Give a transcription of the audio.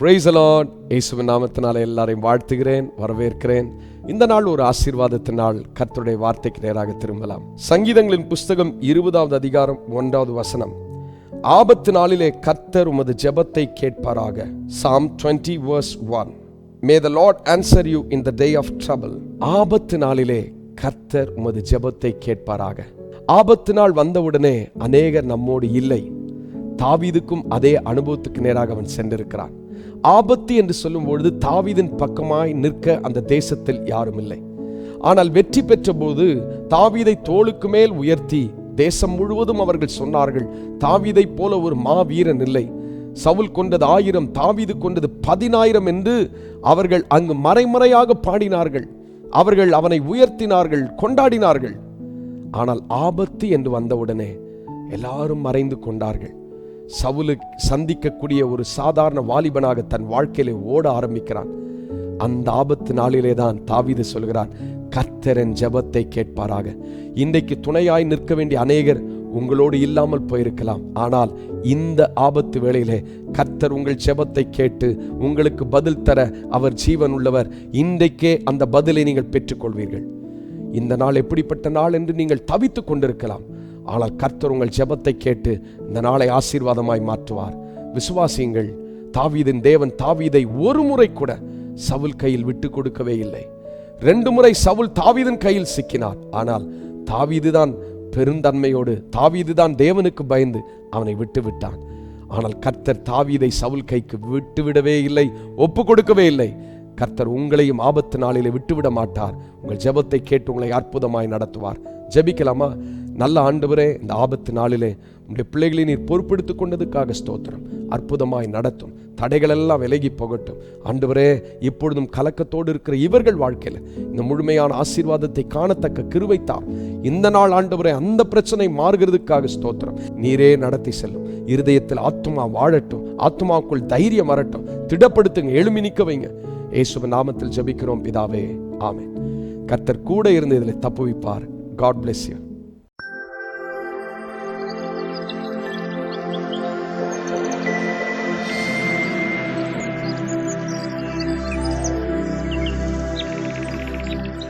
Price allot இயேசுவின் நாமத்தினால எல்லாரையும் வாழ்த்துகிறேன் வரவேற்கிறேன். இந்த நாள் ஒரு ஆசீர்வாதத்தின் நாள் கர்த்தருடைய வார்த்தைக்கு நேராக திரும்பலாம். சங்கீதங்களின் புஸ்தகம் இருபதாவது அதிகாரம் ஒன்றாவது வசனம். ஆபத்து நாளிலே கர்த்தர் உமது ஜெபத்தை கேட்பாராக. Psalm twenty verse one may the lord answer you in the day of trouble ஆபத்து நாளிலே கர்த்தர் உமது ஜெபத்தை கேட்பாராக. ஆபத்து நாள் வந்தவுடனே அநேகர் நம்மோடு இல்லை. தாவீதுக்கும் அதே அனுபவத்துக்கு நேராக அவன் சென்றிருக்கிறான். ஆபத்து என்று சொல்லும் பொழுது தாவீதின் பக்கமாய் நிற்க அந்த தேசத்தில் யாரும் இல்லை. ஆனால் வெற்றி பெற்ற போது தாவீதை தோளுக்கு மேல் உயர்த்தி தேசம் முழுவதும் அவர்கள் சொன்னார்கள் தாவீதை போல ஒரு மாவீரன் இல்லை. சவுல் கொண்டது ஆயிரம் தாவீது கொண்டது பதினாயிரம் என்று அவர்கள் அங்கு மறைமறையாக பாடினார்கள். அவர்கள் அவனை உயர்த்தினார்கள் கொண்டாடினார்கள். ஆனால் ஆபத்து என்று வந்தவுடனே எல்லாரும் மறைந்து கொண்டார்கள். சவுலு சந்திக்கக்கூடிய ஒரு சாதாரண வாலிபனாக தன் வாழ்க்கையிலே ஓட ஆரம்பிக்கிறான். அந்த ஆபத்து நாளிலே தான் தாவிது சொல்கிறார் கர்த்தரன் ஜெபத்தை கேட்பாராக. இன்றைக்கு துணையாய் நிற்க வேண்டிய அநேகர் உங்களோடு இல்லாமல் போயிருக்கலாம். ஆனால் இந்த ஆபத்து வேளையிலே கர்த்தர் உங்கள் செபத்தை கேட்டு உங்களுக்கு பதில் தர அவர் ஜீவன் உள்ளவர். இன்றைக்கே அந்த பதிலை நீங்கள் பெற்றுக்கொள்வீர்கள். இந்த நாள் எப்படிப்பட்ட நாள் என்று நீங்கள் தவித்துக் கொண்டிருக்கலாம். ஆனால் கர்த்தர் உங்கள் ஜெபத்தை கேட்டு இந்த நாளை ஆசீர்வாதமாய் மாற்றுவார். விசுவாசியுங்கள் தாவீதின் தேவன் தாவீதை ஒரு முறை கூட சவுல் கையில் விட்டு கொடுக்கவே இல்லை. ரெண்டு முறை சவுல் தாவீதின் கையில் சிக்கினார். ஆனால் தாவீதுதான் பெருந்தன்மையோடு தாவீதுதான் தேவனுக்கு பயந்து அவனை விட்டு விட்டான். ஆனால் கர்த்தர் தாவீதை சவுல் கைக்கு விட்டு விடவே இல்லை ஒப்பு கொடுக்கவே இல்லை. கர்த்தர் உங்களையும் ஆபத்து நாளிலே விட்டுவிட மாட்டார். உங்கள் ஜெபத்தை கேட்டு உங்களை அற்புதமாய் நடத்துவார். ஜெபிக்கலாமா? நல்ல ஆண்டவரே இந்த ஆபத்து நாளிலே உங்களுடைய பிள்ளைகளை நீர் பொறுப்பெடுத்து கொண்டதுக்காக ஸ்தோத்திரம். அற்புதமாய் நடத்தும். தடைகளெல்லாம் விலகி போகட்டும். ஆண்டவரே இப்பொழுதும் கலக்கத்தோடு இருக்கிற இவர்கள் வாழ்க்கையில் இந்த முழுமையான ஆசீர்வாதத்தை காணத்தக்க கிருவைத்தார் இந்த நாள் ஆண்டவரே அந்த பிரச்சனை மாறுகிறதுக்காக ஸ்தோத்திரம். நீரே நடத்தி செல்லும். இருதயத்தில் ஆத்மா வாழட்டும். ஆத்மாவுக்குள் தைரியம் வரட்டும். திடப்படுத்துங்க எழுமி நிற்க வைங்க. இயேசுவ நாமத்தில் ஜபிக்கிறோம் பிதாவே. ஆமே கர்த்தர் கூட இருந்து இதில் தப்புவிப்பார். God bless you